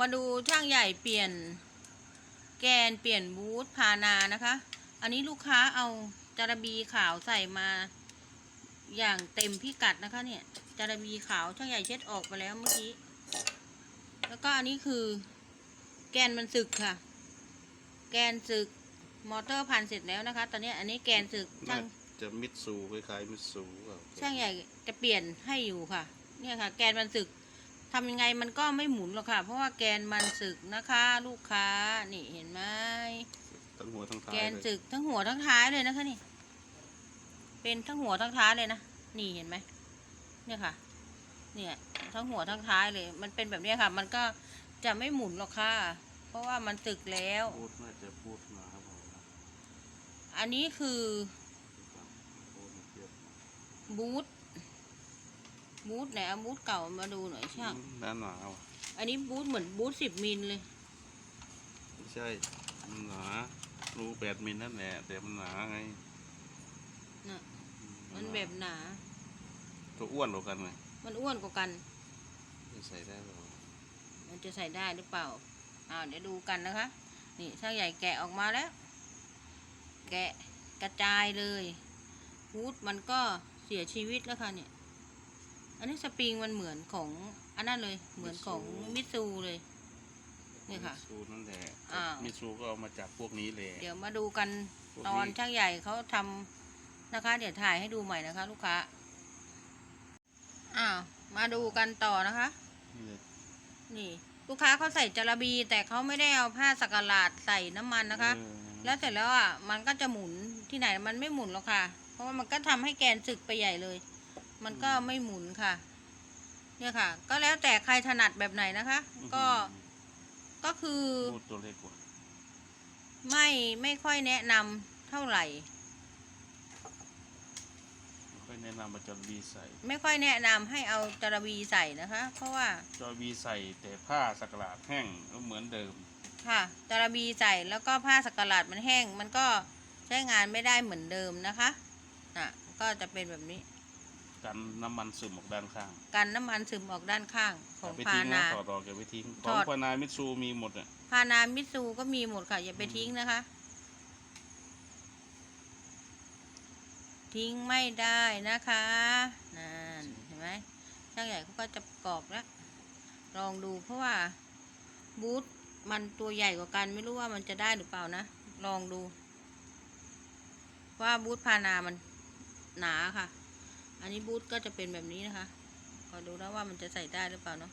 มาดูช่างใหญ่เปลี่ยนแกนเปลี่ยนบูธพานานะคะ อันนี้ลูกค้าเอาจาระบีขาวใส่มาอย่างเต็มพิกัดนะคะ เนี่ยจาระบีขาวช่างใหญ่เช็ดออกไปแล้วเมื่อกี้ แล้วก็อันนี้คือ แกนมันสึกค่ะ แกนสึกมอเตอร์พันเสร็จแล้วนะคะ ตอนนี้อันนี้แกนสึกช่างจะมิดซูคล้ายๆมิดซูเปล่าช่างใหญ่จะเปลี่ยนให้อยู่ค่ะ เนี่ยค่ะ แกนมันสึก ทำยังไงมันก็ไม่หมุนหรอกค่ะ เพราะว่าแกนมันสึกนะคะ ลูกค้านี่เห็นไหมทั้งหัวทั้งท้ายแกนเลยสึกทั้งหัวทั้งท้ายเลยนะคะนี่ เป็นทั้งหัวทั้งท้ายเลยนะนี่เห็นไหมเนี่ยค่ะ เนี่ย ทั้งหัวทั้งท้ายเลย มันเป็นแบบเนี้ยค่ะ มันก็จะไม่หมุนหรอกค่ะ เพราะว่ามันสึกแล้วพูดน่าจะพูดมาครับผมอันนี้คือพูดมาเทียบบูท บูทไหนเอาบูทเก่ามาดูหน่อยช่างด้านหนาวอันนี้บูทเหมือนบูทสิบมิลเลย ไม่ใช่มันหนารูแปดมิลนั่นแหละแต่มันหนาไงน่ะอืมันแบบหนา ตัวอ้วนกว่ากันไงมันอ้วนกว่ากันจะใส่ได้เปล่ามันจะใส่ได้หรือเปล่าอ้าวเดี๋ยวดูกันนะคะ นี่ช่างใหญ่แกะออกมาแล้ว แกะกระจายเลยบูทมันก็เสียชีวิตแล้วค่ะเนี่ย อันนี้สปริงมันเหมือนของอันนั้นเลย เหมือนของมิตซูเลยนี่ค่ะ มิดซูนั่นแหละอ้าว มิดซูก็เอามาจากพวกนี้เลยเดี๋ยวมาดูกันพวกตอนช่างใหญ่เขาทำนะคะ เดี๋ยวถ่ายให้ดูใหม่นะคะ ลูกค้าอ้าวมาดูกันต่อนะคะ นี่เลยนี่ ลูกค้าเขาใส่จระบี แต่เขาไม่ได้เอาผ้าสักหลาดใส่น้ำมันนะคะ เออแล้วเสร็จแล้วอะมันก็จะหมุนที่ไหนมันไม่หมุนหรอกค่ะ เพราะว่ามันก็ทำให้แกนสึกไปใหญ่เลย มันก็ไม่หมุนค่ะ เนี่ยค่ะ ก็แล้วแต่ใครถนัดแบบไหนนะคะ ก็ก็คือพูดตัวเล็กกว่าไม่ไม่ค่อยแนะนำเท่าไหร่ ไม่ค่อยแนะนำมาจอบีใส่ไม่ค่อยแนะนำให้เอาจระบีใส่นะคะ เพราะว่าจอบีใส่แต่ผ้าสักหลาดแห้งก็เหมือนเดิม ค่ะจระบีใส่แล้วก็ผ้าสักหลาดมันแห้ง มันก็ใช้งานไม่ได้เหมือนเดิมนะคะอะก็จะเป็นแบบนี้ กันน้ำมันซึมออกด้านข้างกันน้ำมันซึมออกด้านข้างของอย่าไปพาทิ้งนะนา ถอดออกอย่าไปทิ้งขถองอดพานามิตซูมีหมดอะพานามิตซูก็มีหมดค่ะ อย่าไปทิ้งนะคะ ทิ้งไม่ได้นะคะนั่นเห็นไหมช่างใหญ่เขาก็จะประกอบแล้วลองดูเพราะว่า บูธมันตัวใหญ่กว่ากันไม่รู้ว่ามันจะได้หรือเปล่านะ ลองดู ว่าบูธพานามันหนาค่ะ อันนี้บูธก็จะเป็นแบบนี้นะคะขอดูแล้วว่ามันจะใส่ได้หรือเปล่าเนาะ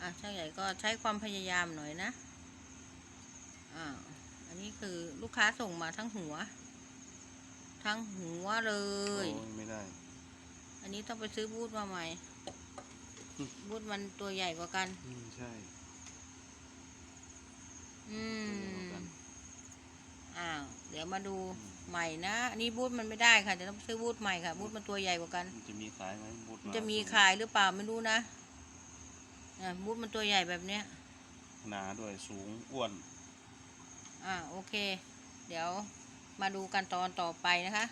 อะช่างใหญ่ก็ใช้ความพยายามหน่อยนะอ่าวอันนี้คือลูกค้าส่งมาทั้งหัว ทั้งหัวเลย โอ้ยไม่ได้ อันนี้ต้องไปซื้อบูธมาใหม่ อืม บูธมันตัวใหญ่กว่ากัน อืมใช่ อืตัวใหญ่กมว่ากันอ้าวเดี๋ยวมาดูอืมใหม่นะอันนี้บูธมันไม่ได้ค่ะเดี๋ยวต้องซื้อบูธใหม่ค่ะบูธมันตัวใหญ่กว่ากัน มันจะมีขายไหมบูธมันจะมีขายหรือเปล่าไม่รู้นะอ่าบูธมันตัวใหญ่แบบเนี้ยหนาด้วยสูงอ้วน อ่าโอเค เดี๋ยวมาดูกันตอนต่อไปนะคะ